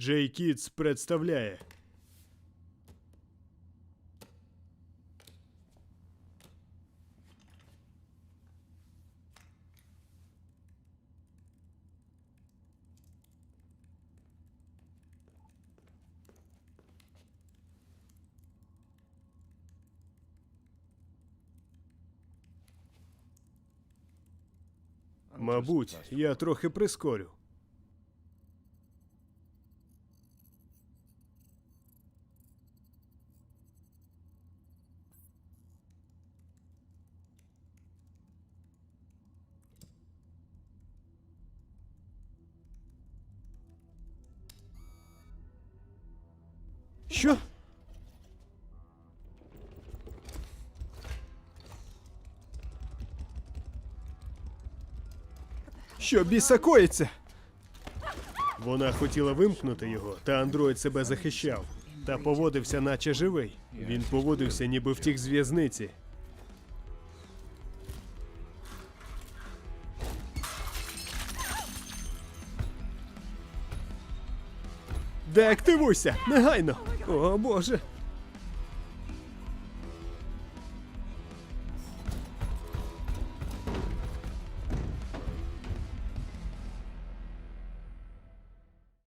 Джей Кітс представляє. Мабуть, я трохи прискорю. Що? Що біса коїться? Вона хотіла вимкнути його, та андроїд себе захищав. Та поводився, наче живий. Він поводився, ніби втік з в'язниці. Деактивуйся! Негайно! 哦，不合适。